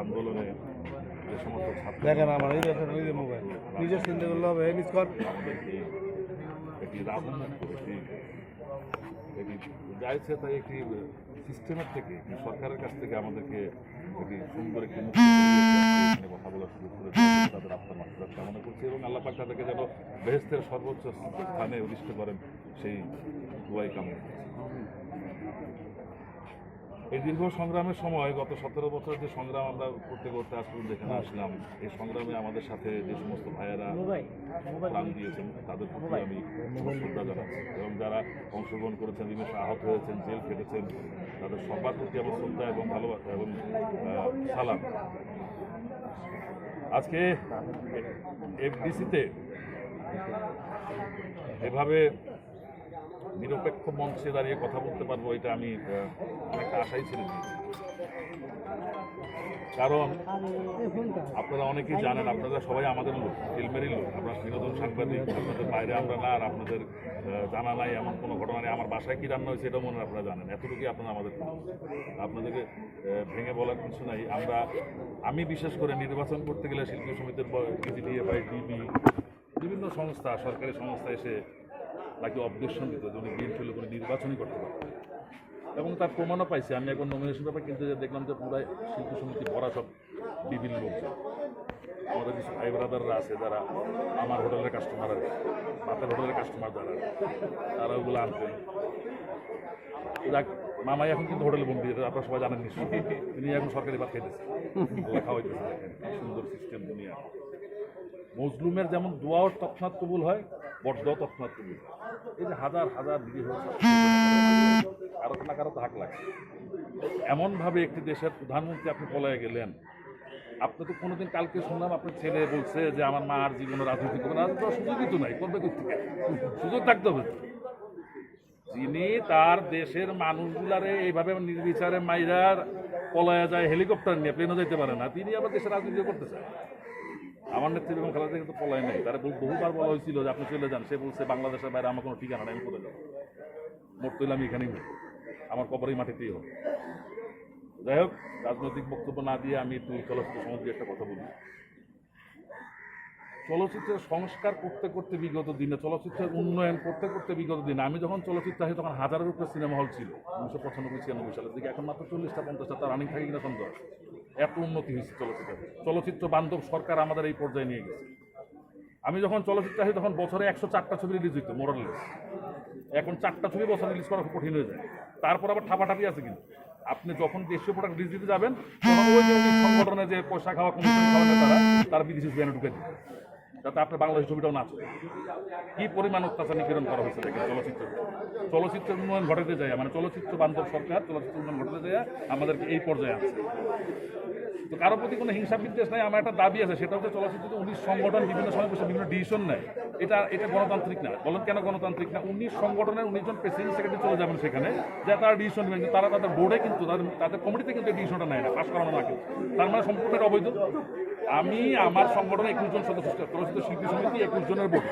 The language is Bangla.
আন্দোলনে দেখেন আমার এই মোবাইল। নিজের চিন্তা করলে হবে। মিস কর একটি একটি যাইছে তাই একটি সিস্টেমের থেকে সরকারের কাছ থেকে আমাদেরকে একটি সুন্দর একটি কথা বলার সুযোগ করে তাদের আপনার মাত্রা কামনা করছি এবং আল্লাহ পাক তাদেরকে যেন বেহেস্তের সর্বোচ্চ স্থানে অধিষ্ঠ করেন সেই দুয়াই কামনা করছি। এই দীর্ঘ সংগ্রামের সময় গত সতেরো বছর যে সংগ্রাম আমরা করতে করতে আজ পর্যন্ত এখানে আসলাম এই সংগ্রামে আমাদের সাথে যে সমস্ত ভাইয়েরা প্রাণ দিয়েছেন তাদের প্রতি আমি শ্রদ্ধা জানাচ্ছি। এবং যারা অংশগ্রহণ করেছেন বিভিন্ন আহত হয়েছেন জেল খেটেছেন তাদের সবার প্রতি আমার শ্রদ্ধা এবং ভালোবাসা এবং সালাম। আজকে এফডিসিতে এভাবে নিরপেক্ষ মঞ্চে দাঁড়িয়ে কথা বলতে পারব, এটা আমি অনেকটা আশাই ছেড়ে কারণ, আপনারা অনেকেই জানেন, আপনারা সবাই আমাদের লোক, ফিল্মেরই লোক। আপনারা বিনোদন সাংবাদিক, আপনাদের বাইরে আমরা না, আর আপনাদের জানা নাই এমন কোনো ঘটনা নেই। আমার বাসায় কী রান্না হয়েছে এটাও মনে আপনারা জানেন। এতটুকুই আপনারা আমাদের আপনাদেরকে ভেঙে বলার কিছু নাই। আমরা, আমি বিশেষ করে নির্বাচন করতে গেলে শিল্পী সমিতির ডিজিডিএফআই ডিবি বিভিন্ন সংস্থা, সরকারি সংস্থা এসে তাকে অবজেকশন দিত যে উনি বিএনপি লোক উনি নির্বাচনই করতে পারতেন এবং তার প্রমাণও পাইছি। আমি এখন নমিনেশন পেপার কিনতে যেয়ে দেখলাম যে পুরাই শিল্পী সমিতি ভরা সব বিভিন্ন লোকজন। আমাদের কিছু ভাই ব্রাদাররা আছে যারা আমার হোটেলের কাস্টমার আর কি, হোটেলের কাস্টমার যারা তারা ওগুলো আনতেন। যাক মামাই এখন কিন্তু হোটেলে বন্দি আপনারা সবাই জানেন নিশ্চয়ই। তিনি এখন সরকারি ভাত খাইতেছে। দেখেন সুন্দর সিস্টেম দুনিয়া। মজলুমের যেমন দোয়াও তৎক্ষণাৎ কবুল হয় বটদাও তৎক্ষণাৎ কবুল হয়। এই যে হাজার হাজার হয়েছে, কারও না কারও তো হাক লাগে। এমনভাবে একটি দেশের প্রধানমন্ত্রী আপনি পলায় গেলেন, আপনি তো কোনোদিন কালকে শুনলাম আপনার ছেলে বলছে যে আমার মা আর জীবনে রাজনীতি করবে রাজনীতি সুযোগই তো নাই করবে কোথেকে সুযোগ থাকতে হবে। যিনি তার দেশের মানুষগুলারে এইভাবে নির্বিচারে মাইরার পলায়া যায়, হেলিকপ্টার নিয়ে, প্লেনও যেতে পারে না, তিনি আবার দেশের রাজনীতি করতে চায়। আমার নেত্রী বেগম খালেদা কিন্তু পলায় নাই। তারা বহু- বহুবার বলা হয়েছিল যে আপনি চলে যান। সে বলছে, বাংলাদেশের বাইরে আমার কোনো ঠিকানা নেই, আমি কোথায় যাব। মরতে হলে আমি এখানেই মরবো আমার কবরেই মাটিতেই হোক। যাই হোক, রাজনৈতিক বক্তব্য না দিয়ে আমি একটু চলচ্চিত্র সম্বন্ধে একটা কথা বলি। চলচ্চিত্রের সংস্কার করতে করতে বিগত দিনে, চলচ্চিত্রের উন্নয়ন করতে করতে বিগত দিনে, আমি যখন চলচ্চিত্র আসি, তখন হাজারের উপরে সিনেমা হল ছিল, উনিশশো পঁচানব্বই ছিয়ানব্বই সালের দিকে। এখন মাত্র চল্লিশটা, পঞ্চাশটা তার রানিং থাকে কিনা সন্দেহ। এত উন্নতি হয়েছে চলচ্চিত্র। চলচ্চিত্র বান্ধব সরকার আমাদের এই পর্যায়ে নিয়ে গেছে। আমি যখন চলচ্চিত্র আসি, তখন বছরে একশো চারটা ছবি রিলিজ হইতো মোরালেস এখন চারটা ছবি বছর রিলিজ করা খুব কঠিন হয়ে যায়। তারপর আবার ঠাপাঠাপি আছে কিন্তু। আপনি যখন দেশীয় প্রোডাক্ট রিলিজ দিতে যাবেন, তখন সংগঠনে যে পয়সা খাওয়া কমিশন খাওয়া তারা তার বিদেশি ব্যানে ঢুকে দিবে। যাতে আপনার বাংলাদেশ ছবিটাও না চলে। কি পরিমাণ অত্যাচার নিপীড়ন করা হয়েছে দেখেন চলচ্চিত্র। চলচ্চিত্র উন্নয়ন ঘটাতে যায় মানে চলচ্চিত্র বান্ধব সরকার চলচ্চিত্র উন্নয়ন ঘটাতে যায়, আমাদেরকে এই পর্যায়ে আছে। তো কারোর প্রতি কোনো হিংসা বিদ্বেষ নাই, আমার একটা দাবি আছে, সেটা হচ্ছে চলচ্চিত্র উনিশ সংগঠন বিভিন্ন সময় বসে বিভিন্ন ডিসিশন নেয়। এটা এটা গণতান্ত্রিক না, বলেন কেন গণতান্ত্রিক না? উনিশ সংগঠনের উনিশজন প্রেসিডেন্ট সেক্রেটারি চলে যাবেন সেখানে, যে তারা ডিসিশন নেবেন কিন্তু তারা তাদের বোর্ডে কিন্তু, তাদের তাদের কমিটিতে কিন্তু এই ডিসিশনটা নেয় না পাশ করানো না কিন্তু। তার মানে সম্পূর্ণ অবৈধ। আমি আমার সংগঠনে একুশ জন সদস্য চলচ্চিত্র শিল্পী সমিতি একুশ জনের বোর্ড